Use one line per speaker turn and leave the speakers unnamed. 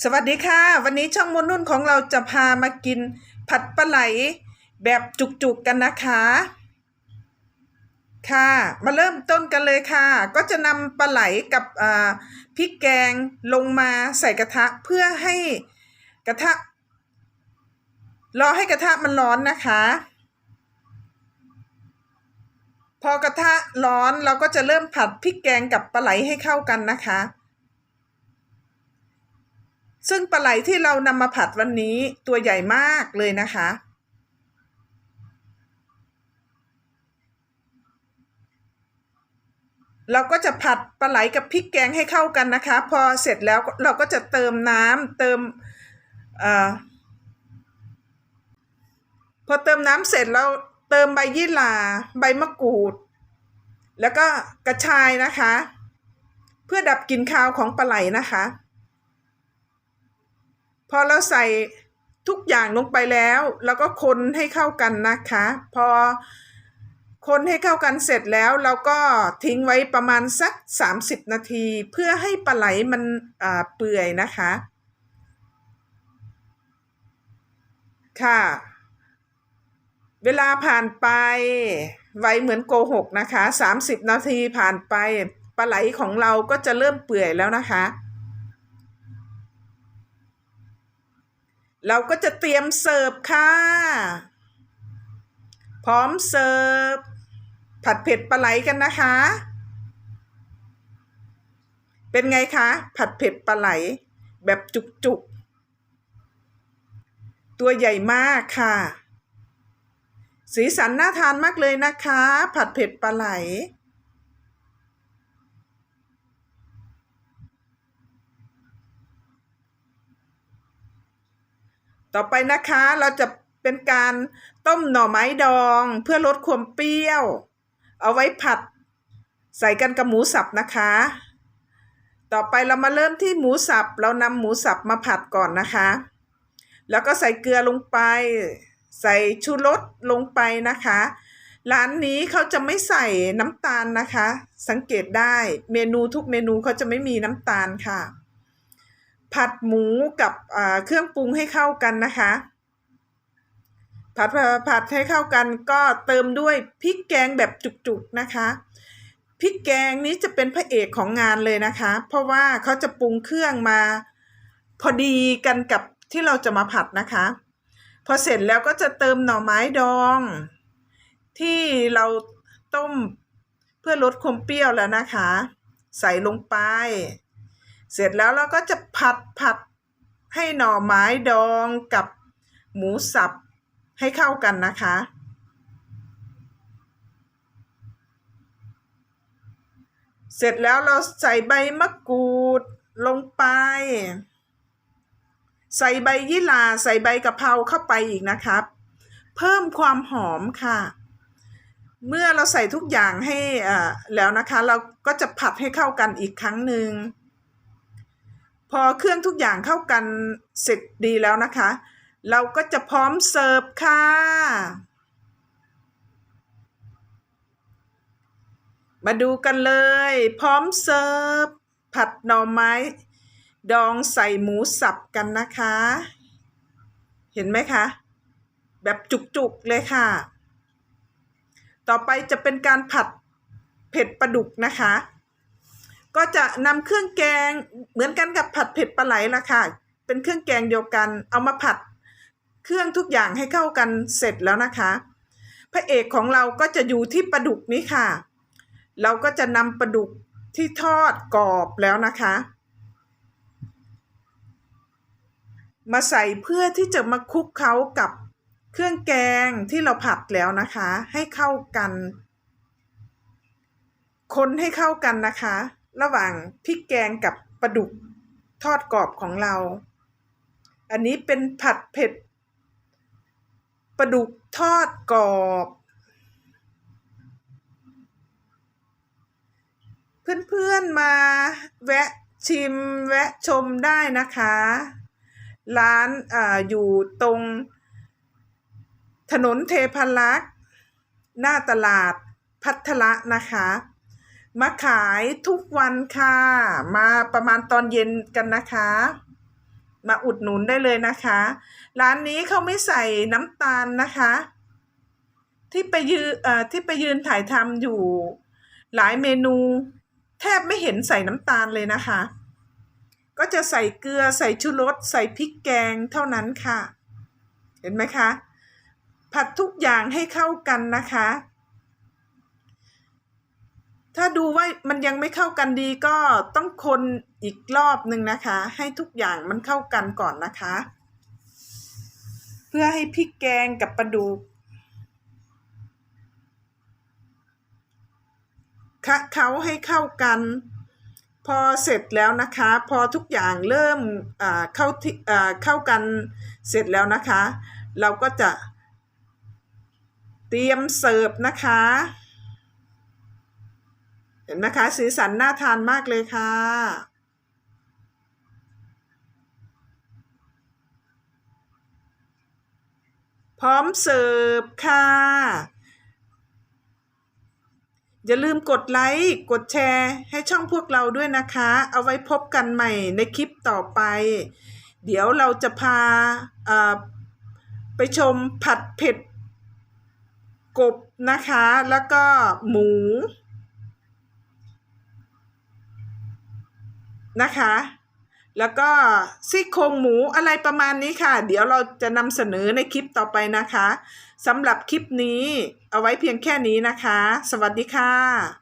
สวัสดีค่ะ วันนี้ช่องมนนุ่นของเราจะพามากินผัดปลาไหลแบบจุกๆกันนะคะ ค่ะ มาเริ่มต้นกันเลยค่ะ ก็จะนำปลาไหลกับอ่าพริกแกงลงมาใส่กระทะเพื่อให้กระทะ รอให้กระทะมันร้อนนะคะ พอกระทะร้อนเราก็จะเริ่มผัดพริกแกงกับปลาไหลให้เข้ากันนะคะ ซึ่งปลาไหลที่เรานำมาผัดวันนี้ตัวใหญ่มากเลยนะคะ เราก็จะผัดปลาไหลกับพริกแกงให้เข้ากันนะคะ พอเสร็จแล้วเราก็จะเติมน้ำเติมเอ่อพอเติมน้ำเสร็จเราเติมใบยี่หร่าใบมะกรูด แล้วก็กระชายนะคะ เพื่อดับกลิ่นคาวของปลาไหลนะคะ พอเราใส่ทุกอย่างลงไปแล้วเราก็คนให้เข้ากันนะคะ พอคนให้เข้ากันเสร็จแล้วเราก็ทิ้งไว้ประมาณสัก 30 นาที เพื่อให้ปลาไหลมันอ่าเปื่อยนะคะ ค่ะ เวลาผ่านไป ไวเหมือนโกหกนะคะ 30 นาทีผ่านไปปลาไหลของเราก็จะเริ่มเปื่อยแล้วนะคะ เราก็จะเตรียมเสิร์ฟค่ะ พร้อมเสิร์ฟ ผัดเผ็ดปลาไหลกันนะคะ เป็นไงคะ ผัดเผ็ดปลาไหล แบบจุกๆ ตัวใหญ่มากค่ะ สีสันน่าทานมากเลยนะคะ ผัดเผ็ดปลาไหล ต่อไปนะคะเราจะเป็นการต้มหน่อไม้ดองเพื่อลดความเปรี้ยว เอาไว้ผัดใส่กันกับหมูสับนะคะ ต่อไปเรามาเริ่มที่หมูสับ เรานำหมูสับมาผัดก่อนนะคะ แล้วก็ใส่เกลือลงไป ใส่ชูรสลงไปนะคะ ร้านนี้เขาจะไม่ใส่น้ำตาลนะคะ สังเกตได้เมนูทุกเมนูเขาจะไม่มีน้ำตาลค่ะ ผัดหมูกับเครื่องปรุงให้เข้ากันนะคะ ผัดผัดให้เข้ากันก็เติมด้วยพริกแกงแบบจุกๆนะคะพริกแกงนี้จะเป็นพระเอกของงานเลยนะคะ เพราะว่าเขาจะปรุงเครื่องมาพอดีกันกับที่เราจะมาผัดนะคะ พอเสร็จแล้วก็จะเติมหน่อไม้ดอง ที่เราต้มเพื่อลดความเปรี้ยวแล้วนะคะ ใส่ลงไป เสร็จแล้วเราก็จะผัดผัดให้หน่อไม้ดองกับหมูสับให้เข้ากันนะคะ เสร็จแล้วเราใส่ใบมะกรูดลงไป ใส่ใบยี่หร่าใส่ใบกะเพราเข้าไปอีกนะครับ เพิ่มความหอมค่ะ เมื่อเราใส่ทุกอย่างให้แล้วนะคะ เราก็จะผัดให้เข้ากันอีกครั้งหนึ่ง พอเครื่องทุกอย่างเข้ากันเสร็จดีแล้วนะคะ เราก็จะพร้อมเสิร์ฟค่ะ มาดูกันเลย พร้อมเสิร์ฟผัดหน่อไม้ ดองใส่หมูสับกันนะคะ เห็นไหมคะ แบบจุกๆเลยค่ะ ต่อไปจะเป็นการผัดเผ็ดปลาดุกนะคะ ก็จะนำเครื่องแกงเหมือนกันกับผัดเผ็ดปลาไหลละค่ะ เป็นเครื่องแกงเดียวกัน เอามาผัดเครื่องทุกอย่างให้เข้ากันเสร็จแล้วนะคะ พระเอกของเราก็จะอยู่ที่ปลาดุกนี้ค่ะ เราก็จะนำปลาดุกที่ทอดกรอบแล้วนะคะ มาใส่เพื่อที่จะมาคลุกเคล้ากับเครื่องแกงที่เราผัดแล้วนะคะ ให้เข้ากัน คนให้เข้ากันนะคะ ระหว่างพริกแกงกับปลาดุกทอดกรอบของเรา อันนี้เป็นผัดเผ็ดปลาดุกทอดกรอบ เพื่อนๆมาแวะชิมแวะชมได้นะคะ ร้านอ่าอยู่ตรงถนนเทพารักษ์หน้าตลาดพัทละนะคะ มาขายทุกวันค่ะ มาประมาณตอนเย็นกันนะคะ มาอุดหนุนได้เลยนะคะ ร้านนี้เขาไม่ใส่น้ำตาลนะคะ ที่ไปยืนเอ่อที่ไปยืนถ่ายทำอยู่หลายเมนู แทบไม่เห็นใส่น้ำตาลเลยนะคะ ก็จะใส่เกลือใส่ชูรสใส่พริกแกงเท่านั้นค่ะ เห็นไหมคะ ผัดทุกอย่างให้เข้ากันนะคะ ถ้าดูว่ามันยังไม่เข้ากันดีก็ต้องคนอีกรอบหนึ่งนะคะ ให้ทุกอย่างมันเข้ากันก่อนนะคะ เพื่อให้พริกแกงกับปลาดุกคะเขาให้เข้ากัน พอเสร็จแล้วนะคะ พอทุกอย่างเริ่มเข้าที่เข้ากันเสร็จแล้วนะคะ เราก็จะเตรียมเสิร์ฟนะคะ ห็นไหมคะสีสันน่าทานมากเลยค่ะ พร้อมเสิร์ฟค่ะ อย่าลืมกดไลค์กดแชร์ให้ช่องพวกเราด้วยนะคะ เอาไว้พบกันใหม่ในคลิปต่อไป เดี๋ยวเราจะพาไปชมผัดเผ็ดกบนะคะ แล้วก็หมู นะคะ แล้วก็ซี่โครงหมูอะไรประมาณนี้ค่ะ เดี๋ยวเราจะนำเสนอในคลิปต่อไปนะคะสำหรับคลิปนี้เอาไว้เพียงแค่นี้นะคะ สวัสดีค่ะ